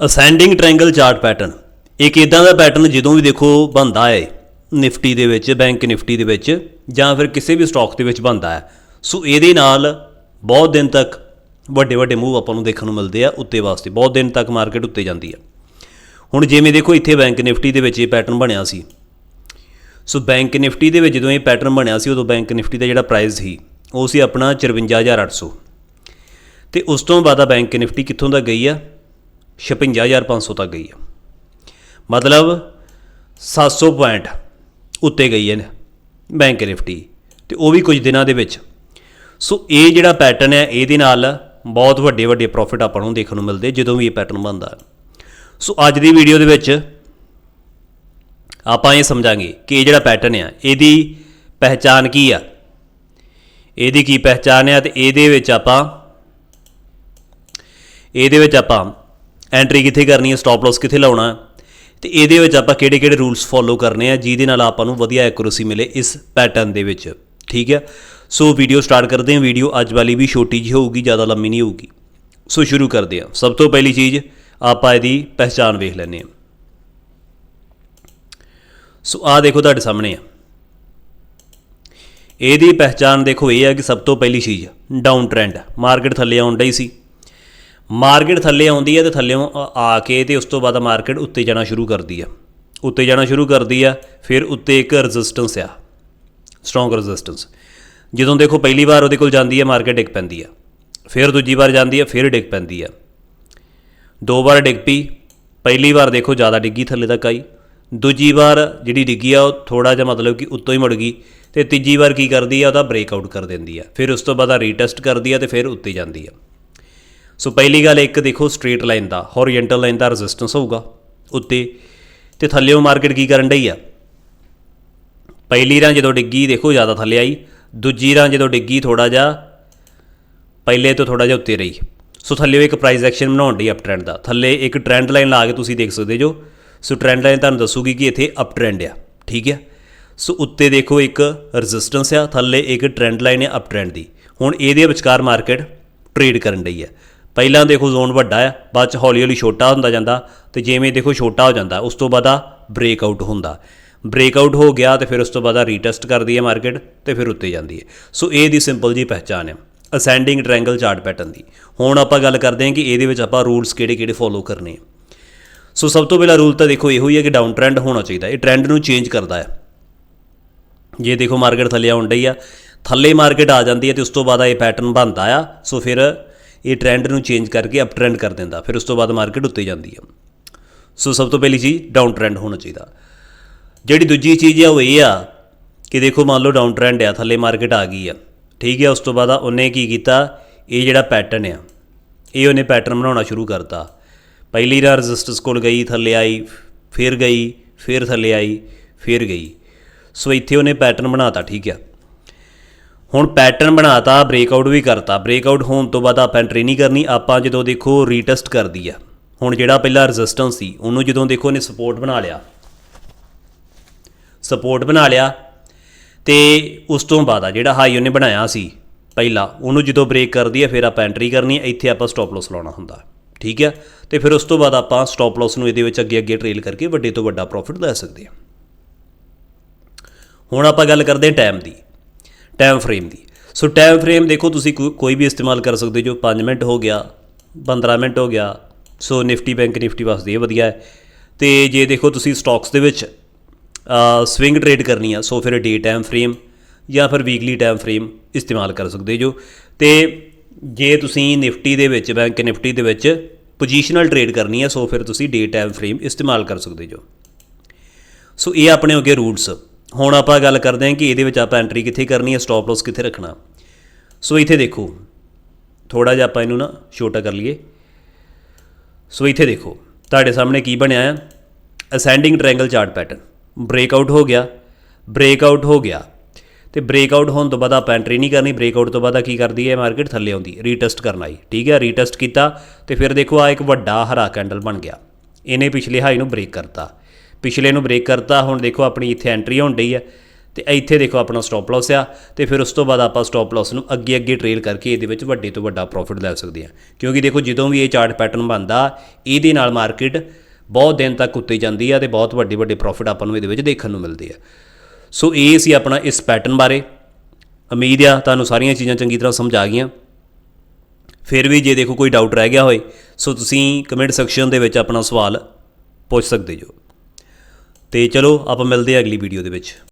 Ascending triangle chart pattern. ਇੱਕ ਇਦਾਂ ਦਾ pattern ਜਦੋਂ ਵੀ ਦੇਖੋ ਬਣਦਾ ਹੈ ਨਿਫਟੀ ਦੇ ਵਿੱਚ, ਬੈਂਕ ਨਿਫਟੀ ਦੇ ਵਿੱਚ ਜਾਂ ਫਿਰ ਕਿਸੇ ਵੀ ਸਟਾਕ ਦੇ ਵਿੱਚ ਬਣਦਾ ਹੈ। ਸੋ ਇਹਦੇ ਨਾਲ ਬਹੁਤ ਦਿਨ ਤੱਕ ਵੱਡੇ ਵੱਡੇ ਮੂਵ ਆਪਾਂ ਨੂੰ ਦੇਖਣ ਨੂੰ ਮਿਲਦੇ ਆ ਉੱਤੇ ਵਾਸਤੇ। ਬਹੁਤ ਦਿਨ ਤੱਕ ਮਾਰਕੀਟ ਉੱਤੇ ਜਾਂਦੀ ਆ। ਹੁਣ ਜਿਵੇਂ ਦੇਖੋ ਇੱਥੇ ਬੈਂਕ ਨਿਫਟੀ ਦੇ ਵਿੱਚ ਇਹ ਪੈਟਰਨ ਬਣਿਆ ਸੀ। ਸੋ ਬੈਂਕ ਨਿਫਟੀ ਦੇ ਵਿੱਚ ਜਦੋਂ ਇਹ ਪੈਟਰਨ ਬਣਿਆ ਸੀ, ਉਦੋਂ ਬੈਂਕ ਨਿਫਟੀ ਦਾ ਜਿਹੜਾ ਪ੍ਰਾਈਸ ਸੀ, ਉਹ ਸੀ ਆਪਣਾ 54800 ਤੇ ਉਸ ਤੋਂ ਬਾਅਦ ਆ ਬੈਂਕ ਨਿਫਟੀ ਕਿੱਥੋਂ ਤੱਕ ਗਈ ਆ? 56500 ਤੱਕ ਗਈ ਆ। ਮਤਲਬ 700 ਪੁਆਇੰਟ ਉੱਤੇ ਗਈ ਹੈ ਬੈਂਕ ਨਿਫਟੀ। ਤੇ ਉਹ ਵੀ ਕੁਝ ਦਿਨਾਂ ਦੇ ਵਿੱਚ। ਸੋ ਇਹ ਜਿਹੜਾ ਪੈਟਰਨ ਹੈ ਇਹਦੇ ਨਾਲ ਬਹੁਤ ਵੱਡੇ ਵੱਡੇ ਪ੍ਰੋਫਿਟ ਆਪਾਂ ਨੂੰ ਦੇਖਣ ਨੂੰ ਮਿਲਦੇ, ਜਦੋਂ ਵੀ ਇਹ ਪੈਟਰਨ ਬਣਦਾ। ਸੋ ਅੱਜ ਦੀ ਵੀਡੀਓ ਦੇ ਵਿੱਚ ਆਪਾਂ ਇਹ ਸਮਝਾਂਗੇ ਕਿ ਇਹ ਜਿਹੜਾ ਪੈਟਰਨ ਆ, ਇਹਦੀ ਪਹਿਚਾਨ ਕੀ ਆ? ਇਹਦੀ ਕੀ ਪਹਿਚਾਨ ਆ? ਤੇ ਇਹਦੇ ਵਿੱਚ ਆਪਾਂ, ਇਹਦੇ ਵਿੱਚ ਆਪਾਂ ਐਂਟਰੀ ਕਿੱਥੇ ਕਰਨੀ ਹੈ ਸਟਾਪ ਲਾਸ ਕਿੱਥੇ ਲਾਉਣਾ ਹੈ? ਤੇ ਇਹਦੇ ਵਿੱਚ ਆਪਾਂ ਕਿਹੜੇ ਕਿਹੜੇ ਰੂਲਸ ਫੋਲੋ ਕਰਨੇ ਆ, ਜਿਹਦੇ ਨਾਲ ਆਪਾਂ ਨੂੰ ਵਧੀਆ ਐਕੂਰੇਸੀ ਮਿਲੇ ਇਸ ਪੈਟਰਨ ਦੇ ਵਿੱਚ। ਠੀਕ ਹੈ? ਸੋ ਵੀਡੀਓ ਸਟਾਰਟ ਕਰਦੇ ਹਾਂ। ਵੀਡੀਓ ਅੱਜ ਵਾਲੀ ਵੀ ਛੋਟੀ ਜਿਹੀ ਹੋਊਗੀ, ਜ਼ਿਆਦਾ ਲੰਮੀ ਨਹੀਂ ਹੋਊਗੀ। ਸੋ ਸ਼ੁਰੂ ਕਰਦੇ ਹਾਂ। ਸਭ ਤੋਂ ਪਹਿਲੀ ਚੀਜ਼ ਆਪਾਂ ਇਹਦੀ ਪਹਿਚਾਨ ਵੇਖ ਲੈਂਦੇ ਹਾਂ। ਸੋ ਆ ਦੇਖੋ ਤੁਹਾਡੇ ਸਾਹਮਣੇ ਆ। ਇਹਦੀ ਪਹਿਚਾਨ ਦੇਖੋ, ਇਹ ਆ ਕਿ ਸਭ ਤੋਂ ਪਹਿਲੀ ਚੀਜ਼ ਡਾਊਨ ਟ੍ਰੈਂਡ ਮਾਰਕੀਟ ਥੱਲੇ ਆਉਣ ਡਈ ਸੀ। ਮਾਰਕੀਟ ਥੱਲੇ ਆਉਂਦੀ ਹੈ ਤੇ ਥੱਲੇੋਂ ਆ- ਆ ਕੇ ਤੇ ਉਸ ਤੋਂ ਬਾਅਦ ਮਾਰਕੀਟ ਉੱਤੇ ਜਾਣਾ ਸ਼ੁਰੂ ਕਰਦੀ ਆ ਉੱਤੇ ਜਾਣਾ ਸ਼ੁਰੂ ਕਰਦੀ ਆ ਫਿਰ ਉੱਤੇ ਇੱਕ ਰੈਜ਼ਿਸਟੈਂਸ ਆ। ਸਟਰੋਂਗ ਰੈਜ਼ਿਸਟੈਂਸ ਜਦੋਂ ਦੇਖੋ ਪਹਿਲੀ ਵਾਰ ਉਹਦੇ ਕੋਲ ਜਾਂਦੀ ਹੈ, ਮਾਰਕੀਟ ਡਿੱਗ ਪੈਂਦੀ ਆ ਫਿਰ ਦੂਜੀ ਵਾਰ ਜਾਂਦੀ ਹੈ, ਫਿਰ ਡਿੱਗ ਪੈਂਦੀ ਆ ਦੋ ਵਾਰ ਡਿੱਗ ਪਈ, ਪਹਿਲੀ ਵਾਰ ਦੇਖੋ ਜ਼ਿਆਦਾ ਡਿੱਗੀ ਥੱਲੇ ਤੱਕ ਆਈ। ਦੂਜੀ ਵਾਰ ਜਿਹੜੀ ਡਿੱਗੀ ਆ, ਉਹ ਥੋੜਾ ਜਿਹਾ ਮਤਲਬ ਕਿ ਉੱਤੋਂ ਹੀ ਮੁੜ ਗਈ ਤੇ ਤੀਜੀ ਵਾਰ ਕੀ ਕਰਦੀ ਆ ਉਹਦਾ ਬ੍ਰੇਕ ਆਊਟ ਕਰ ਦਿੰਦੀ ਆ ਫਿਰ ਉਸ ਤੋਂ ਬਾਅਦ ਆ ਰੀਟੈਸਟ ਕਰਦੀ ਆ ਤੇ ਫਿਰ ਉੱਤੇ ਜਾਂਦੀ ਆ ਸੋ ਪਹਿਲੀ ਗੱਲ ਇੱਕ ਦੇਖੋ ਸਟ੍ਰੇਟ ਲਾਈਨ ਦਾ ਹੌਰੀਜ਼ੌਂਟਲ ਲਾਈਨ ਦਾ ਰੈਜ਼ਿਸਟੈਂਸ ਹੋਊਗਾ ਉੱਤੇ। ਤੇ ਥੱਲੇੋਂ ਮਾਰਕੀਟ ਕੀ ਕਰਨ ਡਈ ਆ? ਪਹਿਲੀ ਰਾਂ ਜਦੋਂ ਡਿੱਗੀ, ਦੇਖੋ ਜ਼ਿਆਦਾ ਥੱਲੇ ਆਈ। ਦੂਜੀ ਰਾਂ ਜਦੋਂ ਡਿੱਗੀ ਥੋੜਾ ਜਿਹਾ, ਪਹਿਲੇ ਤੋਂ ਥੋੜਾ ਜਿਹਾ ਉੱਤੇ ਰਹੀ। ਸੋ ਥੱਲੇ ਇੱਕ ਪ੍ਰਾਈਸ ਐਕਸ਼ਨ ਬਣਾਉਣ ਦੀ ਅਪ ਟ੍ਰੈਂਡ ਦਾ। ਥੱਲੇ ਇੱਕ ਟ੍ਰੈਂਡ ਲਾਈਨ ਲਾ ਕੇ ਤੁਸੀਂ ਦੇਖ ਸਕਦੇ ਜੋ। ਸੋ ਟ੍ਰੈਂਡ ਲਾਈਨ ਤੁਹਾਨੂੰ ਦੱਸੂਗੀ ਕਿ ਇੱਥੇ ਅਪ ਟ੍ਰੈਂਡ ਆ, ਠੀਕ ਆ? ਸੋ ਉੱਤੇ ਦੇਖੋ ਇੱਕ ਰੈਜ਼ਿਸਟੈਂਸ ਆ, ਥੱਲੇ ਇੱਕ ਟ੍ਰੈਂਡ ਲਾਈਨ ਹੈ ਅਪ ਟ੍ਰੈਂਡ ਦੀ। ਹੁਣ ਇਹਦੇ ਵਿਚਕਾਰ ਮਾਰਕੀਟ ਟ੍ਰੇਡ ਕਰਨ ਡਈ ਹੈ ਪਹਿਲਾਂ ਦੇਖੋ ਜ਼ੋਨ ਵੱਡਾ ਆ, ਬਾਅਦ ਚ ਹੌਲੀ ਹੌਲੀ ਛੋਟਾ ਹੁੰਦਾ ਜਾਂਦਾ ਤੇ ਜਿਵੇਂ ਦੇਖੋ ਛੋਟਾ ਹੋ ਜਾਂਦਾ, ਉਸ ਤੋਂ ਬਾਅਦ ਆ ਬ੍ਰੇਕਆਊਟ ਹੁੰਦਾ। ਬ੍ਰੇਕਆਊਟ ਹੋ ਗਿਆ ਤੇ ਫਿਰ ਉਸ ਤੋਂ ਬਾਅਦ ਆ ਰੀਟੈਸਟ ਕਰਦੀ ਹੈ ਮਾਰਕੀਟ ਤੇ ਫਿਰ ਉੱਤੇ ਜਾਂਦੀ ਹੈ ਸੋ ਇਹ ਦੀ ਸਿੰਪਲ ਜੀ ਪਹਿਚਾਨ ਹੈ ਅਸੈਂਡਿੰਗ ਟ੍ਰਾਇੰਗਲ ਚਾਰਟ ਪੈਟਰਨ ਦੀ। ਹੁਣ ਆਪਾਂ ਗੱਲ ਕਰਦੇ ਹਾਂ ਕਿ ਇਹਦੇ ਵਿੱਚ ਆਪਾਂ ਰੂਲਸ ਕਿਹੜੇ-ਕਿਹੜੇ ਫੋਲੋ ਕਰਨੇ ਆ। ਸੋ ਸਭ ਤੋਂ ਪਹਿਲਾ ਰੂਲ ਤਾਂ ਦੇਖੋ ਇਹੋ ਹੀ ਹੈ ਕਿ ਡਾਊਨ ਟ੍ਰੈਂਡ ਹੋਣਾ ਚਾਹੀਦਾ। ਇਹ ਟ੍ਰੈਂਡ ਨੂੰ ਚੇਂਜ ਕਰਦਾ ਹੈ ਜੇ ਦੇਖੋ ਮਾਰਕੀਟ ਥੱਲੇ ਆਉਣ ਡਈ ਆ, ਥੱਲੇ ਮਾਰਕੀਟ ਆ ਜਾਂਦੀ ਹੈ ਤੇ ਉਸ ਤੋਂ ਬਾਅਦ ਇਹ ਪੈਟਰਨ ਬਣਦਾ ਆ। ਸੋ ਫਿਰ ਇਹ ਟ੍ਰੈਂਡ ਨੂੰ ਚੇਂਜ ਕਰਕੇ ਅਪ ਟ੍ਰੈਂਡ ਕਰ ਦਿੰਦਾ, ਫਿਰ ਉਸ ਤੋਂ ਬਾਅਦ ਮਾਰਕੀਟ ਉੱਤੇ ਜਾਂਦੀ ਹੈ ਸੋ ਸਭ ਤੋਂ ਪਹਿਲੀ ਚੀਜ਼ ਡਾਊਨ ਟ੍ਰੈਂਡ ਹੋਣਾ ਚਾਹੀਦਾ। ਜਿਹੜੀ ਦੂਜੀ ਚੀਜ਼ ਆ, ਉਹ ਇਹ ਆ ਕਿ ਦੇਖੋ, ਮੰਨ ਲਓ ਡਾਊਨ ਟ੍ਰੈਂਡ ਆ, ਥੱਲੇ ਮਾਰਕੀਟ ਆ ਗਈ ਆ। ਠੀਕ ਹੈ ਉਸ ਤੋਂ ਬਾਅਦ ਉਹਨੇ ਕੀ ਕੀਤਾ? ਇਹ ਜਿਹੜਾ ਪੈਟਰਨ ਆ, ਇਹ ਉਹਨੇ ਪੈਟਰਨ ਬਣਾਉਣਾ ਸ਼ੁਰੂ ਕਰਤਾ। ਪਹਿਲੀ ਰਾ ਰੈਜ਼ਿਸਟੈਂਸ ਕੋਲ ਗਈ, ਥੱਲੇ ਆਈ, ਫਿਰ ਗਈ, ਫਿਰ ਥੱਲੇ ਆਈ, ਫਿਰ ਗਈ। ਸੋ ਇੱਥੇ ਉਹਨੇ ਪੈਟਰਨ ਬਣਾਤਾ, ਠੀਕ ਆ। ਹੁਣ ਪੈਟਰਨ ਬਣਾਤਾ ਬ੍ਰੇਕਆਊਟ ਵੀ ਕਰਤਾ। ਬ੍ਰੇਕਆਊਟ ਹੋਣ ਤੋਂ ਬਾਅਦ ਆਪਾਂ ਐਂਟਰੀ ਨਹੀਂ ਕਰਨੀ, ਆਪਾਂ ਜਦੋਂ ਦੇਖੋ ਰੀਟੈਸਟ ਕਰਦੀ ਆ। ਹੁਣ ਜਿਹੜਾ ਪਹਿਲਾਂ ਰੈਜ਼ਿਸਟੈਂਸ ਸੀ, ਉਹਨੂੰ ਜਦੋਂ ਦੇਖੋ ਇਹਨੇ ਸਪੋਰਟ ਬਣਾ ਲਿਆ। ਸਪੋਰਟ ਬਣਾ ਲਿਆ ਤੇ ਉਸ ਤੋਂ ਬਾਅਦ ਆ, ਜਿਹੜਾ ਹਾਈ ਉਹਨੇ ਬਣਾਇਆ ਸੀ, ਪਹਿਲਾਂ, ਉਹਨੂੰ ਜਦੋਂ ਬ੍ਰੇਕ ਕਰਦੀ ਹੈ ਫਿਰ ਆਪਾਂ ਐਂਟਰੀ ਕਰਨੀ ਹੈ ਇੱਥੇ ਆਪਾਂ ਸਟਾਪ ਲਾਸ ਲਾਉਣਾ ਹੁੰਦਾ। ਠੀਕ ਹੈ ਤੇ ਫਿਰ ਉਸ ਤੋਂ ਬਾਅਦ ਆਪਾਂ ਸਟਾਪ ਲਾਸ ਨੂੰ ਇਹਦੇ ਵਿੱਚ ਅੱਗੇ ਅੱਗੇ ਟ੍ਰੇਲ ਕਰਕੇ ਵੱਡੇ ਤੋਂ ਵੱਡਾ ਪ੍ਰੋਫਿਟ ਲੈ ਸਕਦੇ ਹਾਂ ਹੁਣ ਆਪਾਂ ਗੱਲ ਕਰਦੇ ਹਾਂ ਟਾਈਮ ਦੀ। ਟਾਈਮ ਫਰੇਮ ਦੀ। ਸੋ ਟਾਈਮ ਫਰੇਮ ਦੇਖੋ ਤੁਸੀਂ ਕੋ- ਕੋਈ ਵੀ ਇਸਤੇਮਾਲ ਕਰ ਸਕਦੇ ਜੋ 5 ਮਿੰਟ ਹੋ ਗਿਆ 15 ਮਿੰਟ ਹੋ ਗਿਆ। ਸੋ ਨਿਫਟੀ ਬੈਂਕ ਨਿਫਟੀ ਵਾਸਤੇ ਇਹ ਵਧੀਆ ਹੈ। ਤੇ ਜੇ ਦੇਖੋ ਤੁਸੀਂ ਸਟਾਕਸ ਦੇ ਵਿੱਚ ਸਵਿੰਗ ਟ੍ਰੇਡ ਕਰਨੀ ਆ ਸੋ ਫਿਰ ਡੇ ਟਾਈਮ ਫਰੇਮ ਜਾਂ ਫਿਰ ਵੀਕਲੀ ਟਾਈਮ ਫਰੇਮ ਇਸਤੇਮਾਲ ਕਰ ਸਕਦੇ ਜੋ। ਤੇ ਜੇ ਤੁਸੀਂ ਨਿਫਟੀ ਦੇ ਵਿੱਚ ਬੈਂਕ ਨਿਫਟੀ ਦੇ ਵਿੱਚ ਪੋਜੀਸ਼ਨਲ ਟ੍ਰੇਡ ਕਰਨੀ ਹੈ ਸੋ ਫਿਰ ਤੁਸੀਂ ਡੇ ਟਾਈਮ ਫਰੇਮ ਇਸਤੇਮਾਲ ਕਰ ਸਕਦੇ ਜੋ। ਸੋ ਇਹ ਆਪਣੇ ਹੋ ਗਏ ਰੂਟਸ ਹੁਣ ਆਪਾਂ ਗੱਲ ਕਰਦੇ ਹਾਂ ਕਿ ਇਹਦੇ ਵਿੱਚ ਆਪਾਂ ਐਂਟਰੀ ਕਿੱਥੇ ਕਰਨੀ ਹੈ ਸਟਾਪ ਲਾਸ ਕਿੱਥੇ ਰੱਖਣਾ। ਸੋ ਇੱਥੇ ਦੇਖੋ ਥੋੜਾ ਜਿਹਾ ਆਪਾਂ ਇਹਨੂੰ ਨਾ ਛੋਟਾ ਕਰ ਲਈਏ। ਸੋ ਇੱਥੇ ਦੇਖੋ, ਤੁਹਾਡੇ ਸਾਹਮਣੇ ਕੀ ਬਣਿਆ ਹੈ ascending triangle chart pattern breakout ਹੋ ਗਿਆ ਬ੍ਰੇਕ ਆਊਟ ਹੋ ਗਿਆ। ਤੇ ਬ੍ਰੇਕਆਊਟ ਹੋਣ ਤੋਂ ਬਾਅਦ ਆਪਾਂ ਐਂਟਰੀ ਨਹੀਂ ਕਰਨੀ ਬ੍ਰੇਕ ਆਊਟ ਤੋਂ ਬਾਅਦ ਆ ਕੀ ਕਰਦੀ ਹੈ ਮਾਰਕੀਟ ਥੱਲੇ ਆਉਂਦੀ ਰੀਟੈਸਟ ਕਰਨ ਆਈ। ਠੀਕ ਹੈ ਰੀਟੈਸਟ ਕੀਤਾ, ਤੇ ਫਿਰ ਦੇਖੋ ਆ ਇੱਕ ਵੱਡਾ ਹਰਾ ਕੈਂਡਲ ਬਣ ਗਿਆ। ਇਹਨੇ ਪਿਛਲੇ ਹਾਈ ਨੂੰ ਬ੍ਰੇਕ ਕਰਤਾ। ਪਿਛਲੇ ਨੂੰ ਬ੍ਰੇਕ ਕਰਤਾ, ਹੁਣ ਦੇਖੋ ਆਪਣੀ ਇੱਥੇ ਐਂਟਰੀ ਹੋਣ ਡਈ ਹੈ ਤੇ ਇੱਥੇ ਦੇਖੋ ਆਪਣਾ ਸਟਾਪ ਲਾਸ ਆ ਤੇ ਫਿਰ ਉਸ ਤੋਂ ਬਾਅਦ ਆਪਾਂ ਸਟਾਪ ਲਾਸ ਨੂੰ ਅੱਗੇ ਅੱਗੇ ਟ੍ਰੇਲ ਕਰਕੇ ਇਹਦੇ ਵਿੱਚ ਵੱਡੇ ਤੋਂ ਵੱਡਾ ਪ੍ਰੋਫਿਟ ਲੈ ਸਕਦੇ ਹਾਂ ਕਿਉਂਕਿ ਦੇਖੋ ਜਦੋਂ ਵੀ ਇਹ ਚਾਰਟ ਪੈਟਰਨ ਬਣਦਾ, ਇਹਦੇ ਨਾਲ ਮਾਰਕੀਟ ਬਹੁਤ ਦਿਨ ਤੱਕ ਉੱਤੇ ਜਾਂਦੀ ਆ ਤੇ ਬਹੁਤ ਵੱਡੇ ਵੱਡੇ ਪ੍ਰੋਫਿਟ ਆਪਾਂ ਨੂੰ ਇਹਦੇ ਵਿੱਚ ਦੇਖਣ ਨੂੰ ਮਿਲਦੇ ਆ। ਸੋ ਇਹ ਸੀ ਆਪਣਾ ਇਸ ਪੈਟਰਨ ਬਾਰੇ। ਉਮੀਦ ਆ ਤੁਹਾਨੂੰ ਸਾਰੀਆਂ ਚੀਜ਼ਾਂ ਚੰਗੀ ਤਰ੍ਹਾਂ ਸਮਝ ਆ ਗਈਆਂ। ਫਿਰ ਵੀ ਜੇ ਦੇਖੋ ਕੋਈ ਡਾਊਟ ਰਹਿ ਗਿਆ ਹੋਏ, ਸੋ ਤੁਸੀਂ ਕਮੈਂਟ ਸੈਕਸ਼ਨ ਦੇ ਵਿੱਚ ਆਪਣਾ ਸਵਾਲ ਪੁੱਛ ਸਕਦੇ ਜੋ। ਤੇ ਚਲੋ ਆਪਾਂ ਮਿਲਦੇ ਹਾਂ ਅਗਲੀ ਵੀਡੀਓ ਦੇ ਵਿੱਚ।